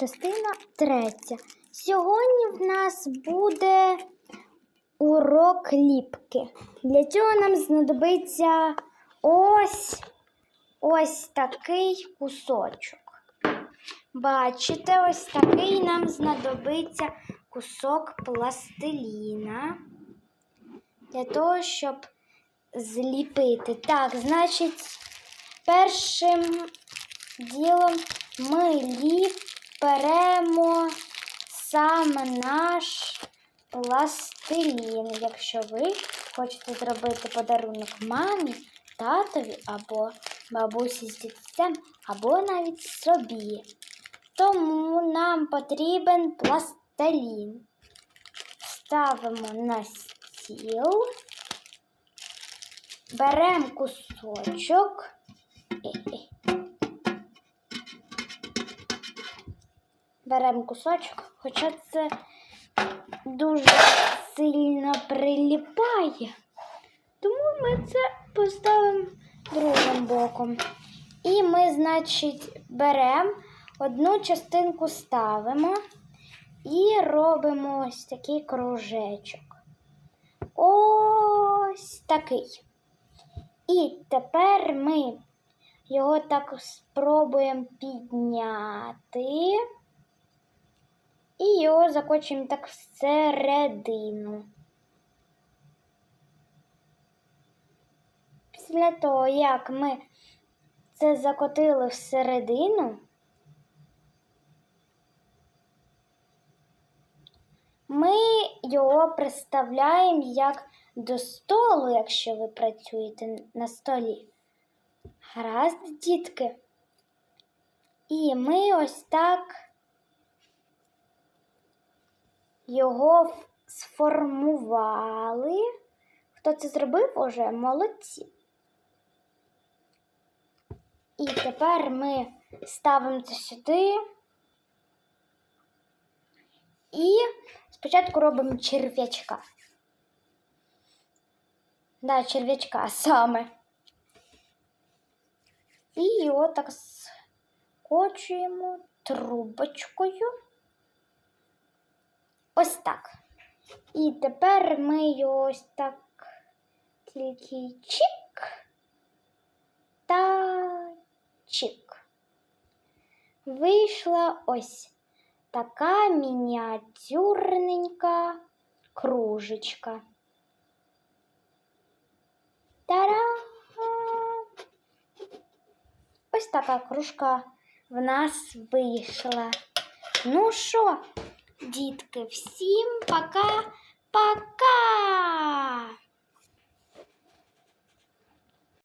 частина третя. Сьогодні в нас буде урок ліпки. Для цього нам знадобиться ось ось такий кусочок. Бачите, ось такий нам знадобиться кусок пластиліна для того, щоб зліпити. Так, значить, першим ділом ми ліп беремо саме наш пластилін. Якщо ви хочете зробити подарунок мамі, татові або бабусі з дітцем, або навіть собі. Тому нам потрібен пластилін. Ставимо на стіл, беремо кусочок. Беремо кусочок, хоча це дуже сильно приліпає. Тому ми це поставимо другим боком. І ми, значить, беремо одну частинку ставимо і робимо ось такий кружечок. Ось такий. І тепер ми його так спробуємо підняти. І його закочуємо так всередину. Після того, як ми це закотили всередину, ми його представляємо як до столу, якщо ви працюєте на столі. Гаразд, дітки. І ми ось так його сформували. Хто це зробив уже? Молодці. І тепер ми ставимо це сюди. І спочатку робимо черв'ячка. Да, черв'ячка саме. І його так скочуємо трубочкою. Ось так. І тепер ми його ось так тільки чик та чик. Вийшла ось така мініатюрненька кружечка. Тара! Ось така кружка в нас вийшла. Ну що, дітки. Всім пока-пока!